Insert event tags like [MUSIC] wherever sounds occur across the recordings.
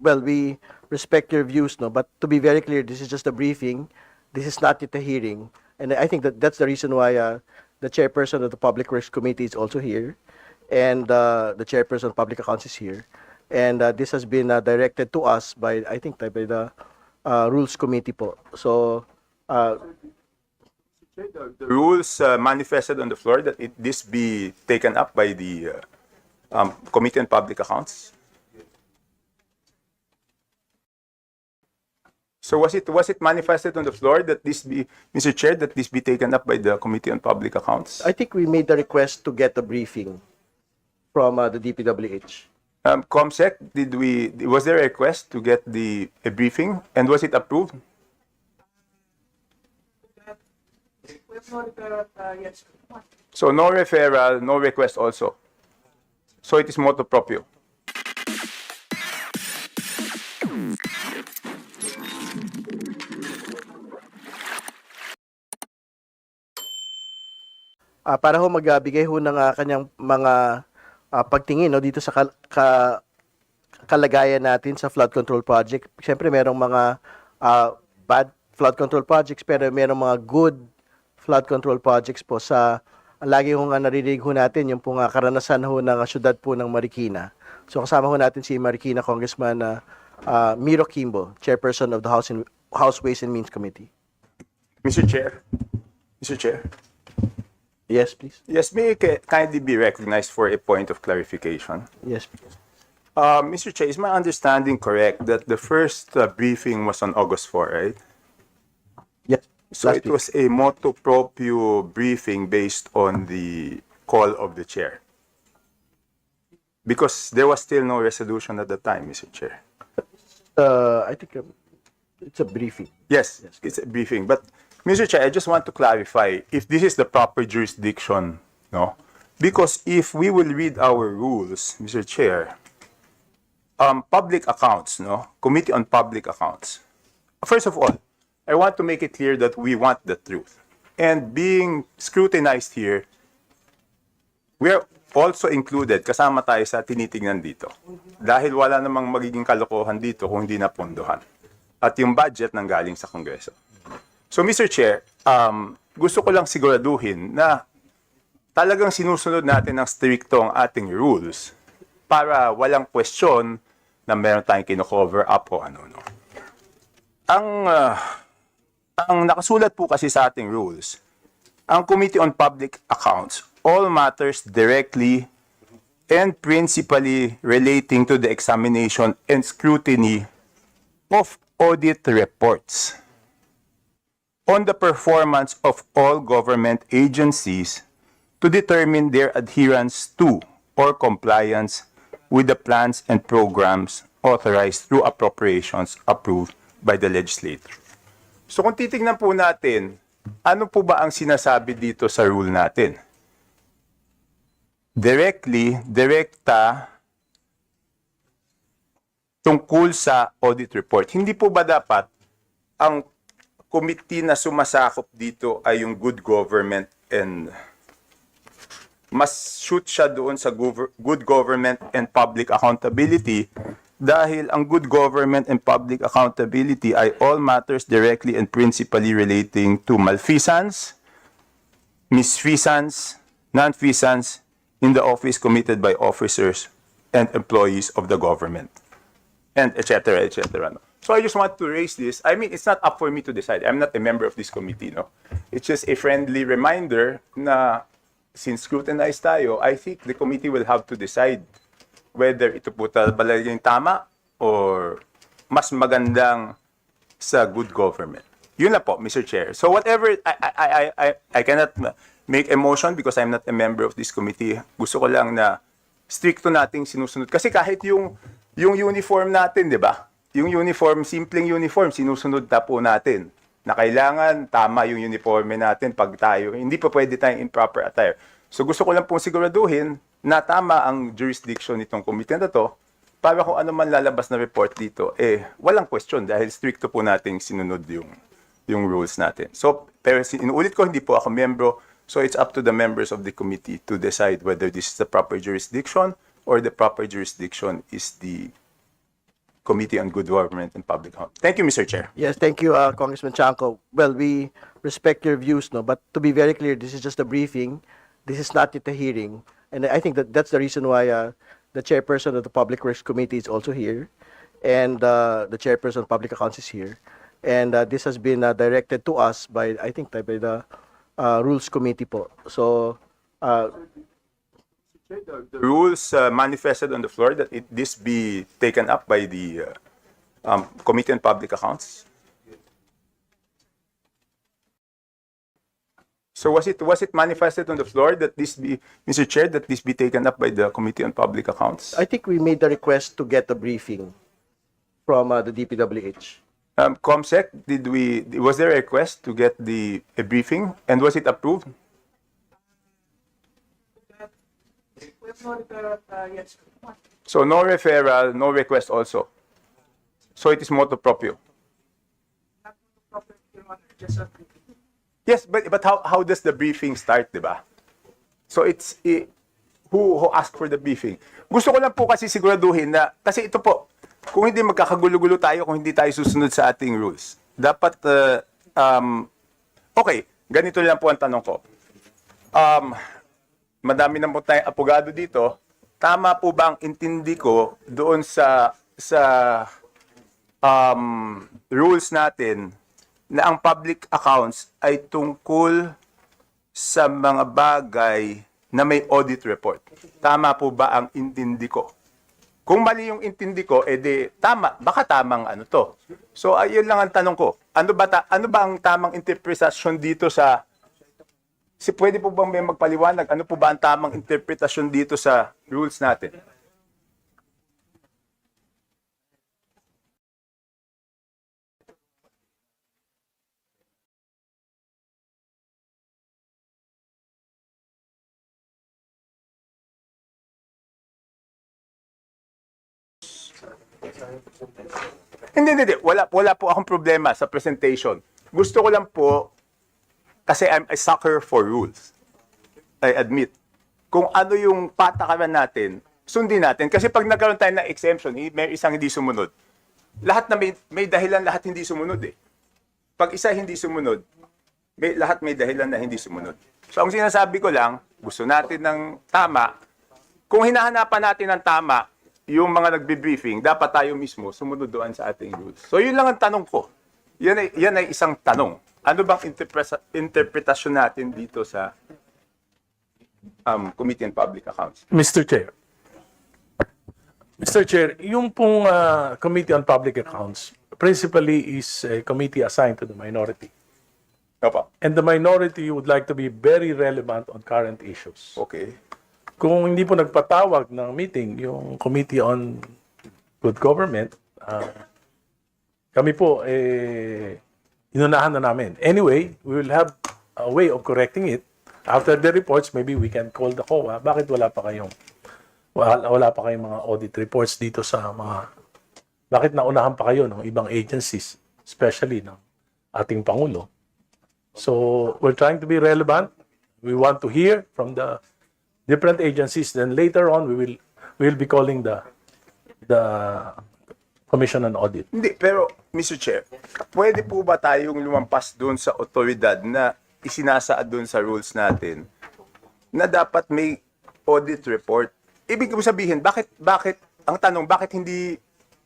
well, we respect your views, no. But to be very clear, this is just a briefing. This is not yet a hearing, and I think that that's the reason why uh, the chairperson of the Public Works Committee is also here, and uh, the chairperson of Public Accounts is here, and uh, this has been uh, directed to us by I think by the uh, Rules Committee po. So. Uh, The the rules uh, manifested on the floor that it, this be taken up by the uh, um, Committee on Public Accounts. So was it was it manifested on the floor that this be, Mr. Chair, that this be taken up by the Committee on Public Accounts? I think we made the request to get a briefing from uh, the DPWH. Um, Comsec, did we was there a request to get the a briefing and was it approved? So no referral, no request also. So it is motu proprio. Ah, para ho magbigay ho ng ah, kanyang mga ah, pagtingin no dito sa kal- ka- kalagayan natin sa flood control project. Siyempre merong mga ah, bad flood control projects pero merong mga good flood control projects po sa lagi ho nga naririnig ho natin yung po nga karanasan ho ng syudad po ng Marikina. So kasama ho natin si Marikina Congressman ah, ah, Miro Kimbo, Chairperson of the House, and, House Ways and Means Committee. Mr. Chair. Mr. Chair. Yes, please. Yes, may I ki- kindly be recognized for a point of clarification. Yes, please. Uh, Mr. Chair, is my understanding correct that the first uh, briefing was on August 4, right? Yes. So it week. was a motu proprio briefing based on the call of the chair. Because there was still no resolution at the time, Mr. Chair. uh, I think um, it's a briefing. Yes, it's a briefing. But, Mr. Chair, I just want to clarify if this is the proper jurisdiction, no? Because if we will read our rules, Mr. Chair, um, public accounts, no? Committee on Public Accounts. First of all, I want to make it clear that we want the truth. And being scrutinized here, we are also included, kasama tayo sa tinitingnan dito. Dahil wala namang magiging kalokohan dito kung hindi napundohan. At yung budget nang galing sa Kongreso. So, Mr. Chair, um, gusto ko lang siguraduhin na talagang sinusunod natin ang ating rules para walang question na meron tayong kino-cover up o ano, no. Ang, ah, ang nakasulat po kasi sa ating rules, ang Committee on Public Accounts, all matters directly and principally relating to the examination and scrutiny of audit reports on the performance of all government agencies to determine their adherence to or compliance with the plans and programs authorized through appropriations approved by the legislature. So kung titingnan po natin, ano po ba ang sinasabi dito sa rule natin? Directly, direkta tungkol sa audit report. Hindi po ba dapat ang committee na sumasakop dito ay yung good government and mas shoot siya doon sa good government and public accountability dahil ang good government and public accountability ay all matters directly and principally relating to malfeasance, misfeasance, nonfeasance in the office committed by officers and employees of the government and etc. etc. No? So I just want to raise this. I mean, it's not up for me to decide. I'm not a member of this committee. No, it's just a friendly reminder na since scrutinized tayo, I think the committee will have to decide whether ito po talaga yung tama or mas magandang sa good government. Yun na po, Mr. Chair. So whatever, I, I, I, I, I cannot make a motion because I'm not a member of this committee. Gusto ko lang na stricto nating sinusunod. Kasi kahit yung, yung uniform natin, di ba? Yung uniform, simpleng uniform, sinusunod na po natin. Na kailangan tama yung uniforme natin pag tayo. Hindi pa pwede tayong improper attire. So gusto ko lang pong siguraduhin na tama ang jurisdiction nitong committee na to para kung ano man lalabas na report dito, eh, walang question dahil stricto po nating sinunod yung, yung rules natin. So, pero inuulit ko, hindi po ako membro, so it's up to the members of the committee to decide whether this is the proper jurisdiction or the proper jurisdiction is the Committee on Good Government and Public Health. Thank you, Mr. Chair. Yes, thank you, uh, Congressman Chanco. Well, we respect your views, no, but to be very clear, this is just a briefing. This is not yet a hearing, and I think that that's the reason why uh, the chairperson of the Public Works Committee is also here, and uh, the chairperson of Public Accounts is here, and uh, this has been uh, directed to us by I think by the uh, Rules Committee po. So. Uh, The rules uh, manifested on the floor that it, this be taken up by the uh, um, Committee on Public Accounts. So was it was it manifested on the floor that this be, Mr. Chair, that this be taken up by the Committee on Public Accounts? I think we made the request to get a briefing from uh, the DPWH. Um, Comsec, did we was there a request to get the a briefing and was it approved? So no referral, no request also. So it is motu proprio. Yes, but but how how does the briefing start, 'di ba? So it's i- who who asked for the briefing. Gusto ko lang po kasi siguraduhin na kasi ito po, kung hindi magkakagulo-gulo tayo kung hindi tayo susunod sa ating rules. Dapat uh, um okay, ganito lang po ang tanong ko. Um madami na po tayong apogado dito. Tama po ba ang intindi ko doon sa sa um, rules natin na ang public accounts ay tungkol sa mga bagay na may audit report. Tama po ba ang intindi ko? Kung mali yung intindi ko, edi tama, baka tamang ano to. So ayun lang ang tanong ko. Ano ba ta- ano ba ang tamang interpretasyon dito sa Si pwede po bang may magpaliwanag ano po ba ang tamang interpretasyon dito sa rules natin? Hindi, hindi, hindi. Wala, wala po akong problema sa presentation. Gusto ko lang po, kasi I'm a sucker for rules. I admit. Kung ano yung patakaran natin, sundin natin. Kasi pag nagkaroon tayo ng exemption, may isang hindi sumunod. Lahat na may, may dahilan, lahat hindi sumunod eh. Pag isa hindi sumunod, may, lahat may dahilan na hindi sumunod. So ang sinasabi ko lang, gusto natin ng tama. Kung hinahanapan natin ng tama, yung mga nagbe-briefing, dapat tayo mismo sumunod doon sa ating rules. So yun lang ang tanong ko. Yan ay, yan ay isang tanong. Ano bang interpretasyon natin dito sa um, Committee on Public Accounts? Mr. Chair. Mr. Chair, yung pong ah, Committee on Public Accounts principally is a committee assigned to the minority. Opo. And the minority would like to be very relevant on current issues. Okay. Kung hindi po nagpatawag ng meeting yung Committee on Good Government, ah, kami po, eh, inunahan na namin. Anyway, we will have a way of correcting it. After the reports, maybe we can call the COA. Bakit wala pa kayong wala, wala pa kayong mga audit reports dito sa mga bakit naunahan pa kayo ng ibang agencies, especially ng ating Pangulo? So, we're trying to be relevant. We want to hear from the different agencies. Then later on, we will we will be calling the the Commission on Audit. Hindi, pero Mr. Chair, pwede po ba tayong lumampas doon sa otoridad na isinasaad doon sa rules natin na dapat may audit report? Ibig ko sabihin, bakit, bakit, ang tanong, bakit hindi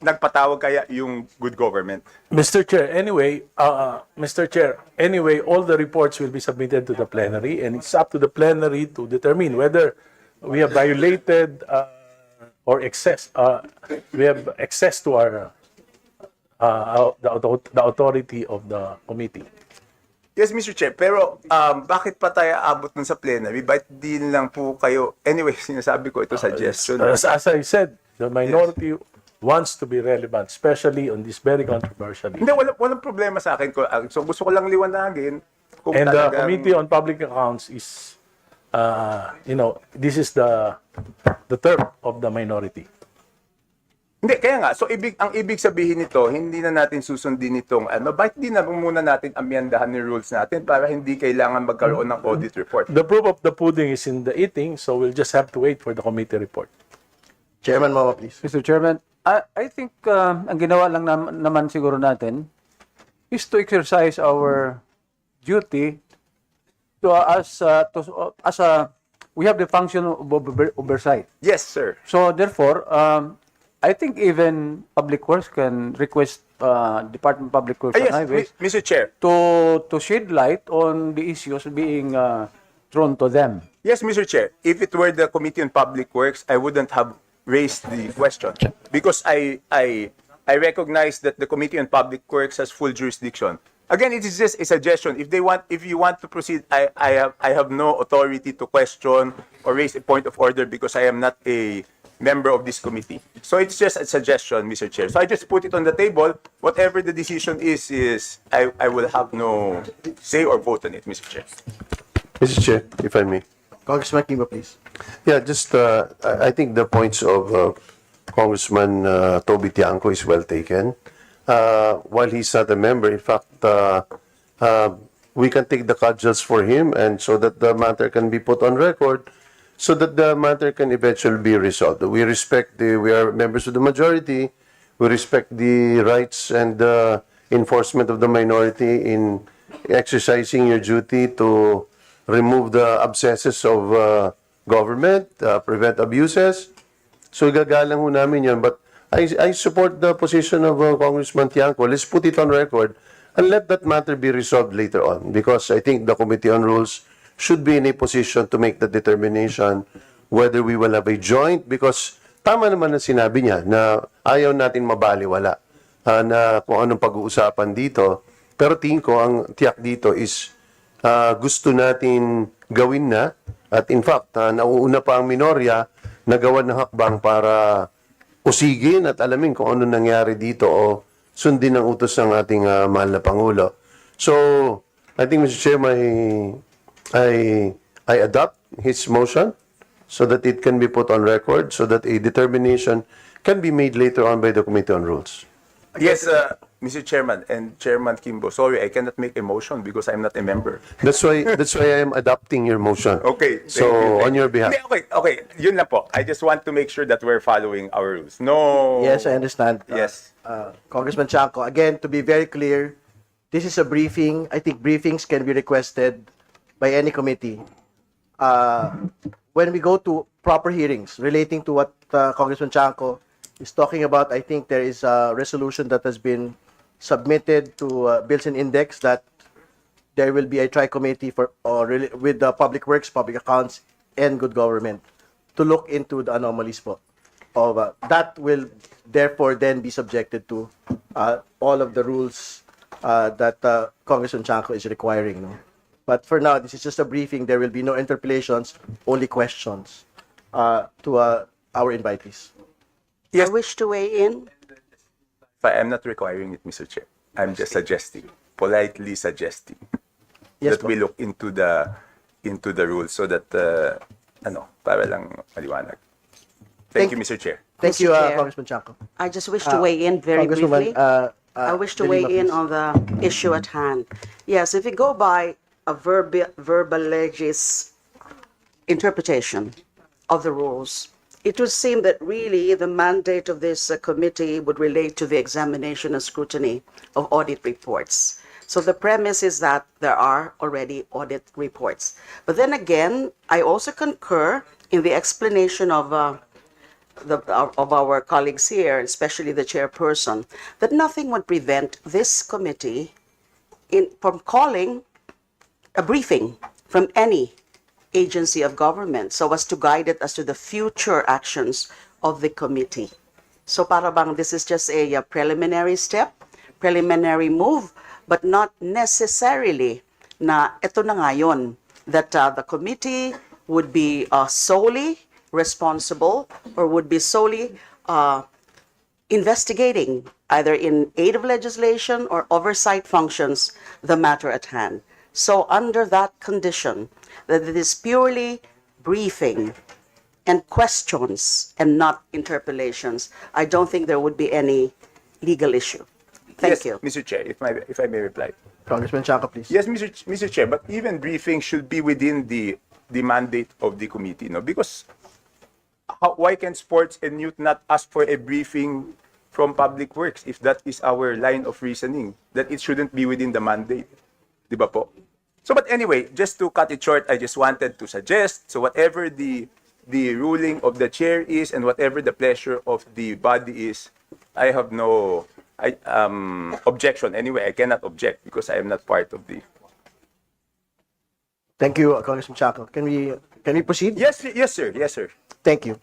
nagpatawag kaya yung good government? Mr. Chair, anyway, uh, Mr. Chair, anyway, all the reports will be submitted to the plenary, and it's up to the plenary to determine whether we have violated uh, or excess, uh, we have access to our uh, the, author- the authority of the committee. Yes, Mr. Chair, pero um, bakit pa tayo abot nun sa plenary? Bakit di lang po kayo, anyway, [LAUGHS] sinasabi ko ito suggestion. As, as I said, the minority wants to be relevant, especially on this very controversial issue. Hindi, walang, walang problema sa akin. So gusto ko lang liwanagin kung And the talagang- Committee on Public Accounts is, uh, you know, this is the the term of the minority. Hindi, kaya nga, so ibig, ang ibig sabihin nito, hindi na natin susundin itong, ano, bakit di na muna natin amyandahan yung rules natin para hindi kailangan magkaroon ng audit report? The proof of the pudding is in the eating, so we'll just have to wait for the committee report. Chairman Mama, please. Mr. Chairman, I, I think uh, ang ginawa lang nam- naman siguro natin is to exercise our duty to us uh, to as a we have the function of over- oversight. Yes, sir. So therefore, um, I think even Public Works can request uh, Department of Public Works and yes, Highways Mi- Mr. Chair. to to shed light on the issues being uh, thrown to them. Yes, Mr. Chair. If it were the Committee on Public Works, I wouldn't have raised the question because I I I recognize that the Committee on Public Works has full jurisdiction. Again, it is just a suggestion. If they want, if you want to proceed, I I have I have no authority to question or raise a point of order because I am not a member of this committee. So it's just a suggestion, Mr. Chair. So I just put it on the table. Whatever the decision is, is I, I will have no say or vote on it, Mr. Chair. Mr. Chair, if I may. Congressman Kimbo, please. Yeah, just, uh, I I think the points of uh, Congressman uh, Toby Tiangco is well taken. Uh, While he's not a member, in fact, uh, uh, we can take the cudgels for him and so that the matter can be put on record, so that the matter can eventually be resolved. We respect the, we are members of the majority, we respect the rights and uh, enforcement of the minority in exercising your duty to remove the abscesses of uh, government, uh, prevent abuses. So gagalang ho namin yun. But I, I support the position of uh, Congressman Tiangco. Let's put it on record and let that matter be resolved later on. Because I think the Committee on Rules should be in a position to make the determination whether we will have a joint because tama naman ang sinabi niya na ayaw natin mabaliwala ah, na kung anong pag-uusapan dito. Pero tingin ko ang tiyak dito is ah, gusto natin gawin na at in fact, ah, nauuna pa ang minorya na gawan ng hakbang para usigin at alamin kung ano nangyari dito o sundin ang utos ng ating ah, mahal na Pangulo. So, I think Mr. Chair, may, I, I adopt his motion so that it can be put on record, so that a determination can be made later on by the Committee on Rules. Yes, uh, Mr. Chairman and Chairman Kimbo, sorry, I cannot make a motion because I'm not a member. That's why that's why I am adopting your motion. Okay. thank So you, thank on your behalf. Hindi, okay, okay. Yun lang po. I just want to make sure that we're following our rules. No. Yes, I understand. Uh, Yes. uh, Congressman Chanco, again, to be very clear, this is a briefing. I think briefings can be requested by any committee. Uh, when we go to proper hearings relating to what uh, Congressman Chanco is talking about, I think there is a resolution that has been submitted to uh, Bills and Index that there will be a tri-committee for or rela- with the public works, public accounts, and good government to look into the anomalies po. Of uh, that will therefore then be subjected to uh, all of the rules uh, that uh, Congressman Chanco is requiring. No? But for now, this is just a briefing. There will be no interpellations, only questions uh, to uh, our invitees. I wish to weigh in. But I'm not requiring it, Mr. Chair. I'm just suggesting, politely suggesting Yes, that po. we look into the into the rules so that uh, ano, para lang maliwanag. Thank, Thank- you, Mr. Chair. Thank Mr. you, uh, Chair. Congressman Chanco. I just wish to Uh, weigh in very Congresswoman, briefly. uh, uh, I wish to De weigh in please. on the issue at hand. Yes, if we go by a verbi- verbal legis interpretation of the rules, it would seem that really the mandate of this uh, committee would relate to the examination and scrutiny of audit reports. So the premise is that there are already audit reports. But then again, I also concur in the explanation of uh, the, of our colleagues here, especially the chairperson, that nothing would prevent this committee in, from calling a briefing from any agency of government so as to guide it as to the future actions of the committee. So para bang this is just a, uh, preliminary step, preliminary move, but not necessarily na ito na nga yun, that uh, the committee would be uh, solely responsible or would be solely uh, investigating, either in aid of legislation or oversight functions, the matter at hand. So, under that condition, that it is purely briefing and questions and not interpolations, I don't think there would be any legal issue. Thank yes, you. Mr. Chair, if, my, if I may reply. Congressman Chanco, please. Yes, Mr. Ch- Mr. Chair, but even briefing should be within the the mandate of the committee, no? Because how, why can sports and youth not ask for a briefing from public works if that is our line of reasoning that it shouldn't be within the mandate di ba po so but anyway just to cut it short i just wanted to suggest so whatever the the ruling of the chair is and whatever the pleasure of the body is i have no I, um, objection anyway i cannot object because i am not part of the Thank you, Congressman Chaco. Can we can we proceed? yes yes sir yes sir Thank you.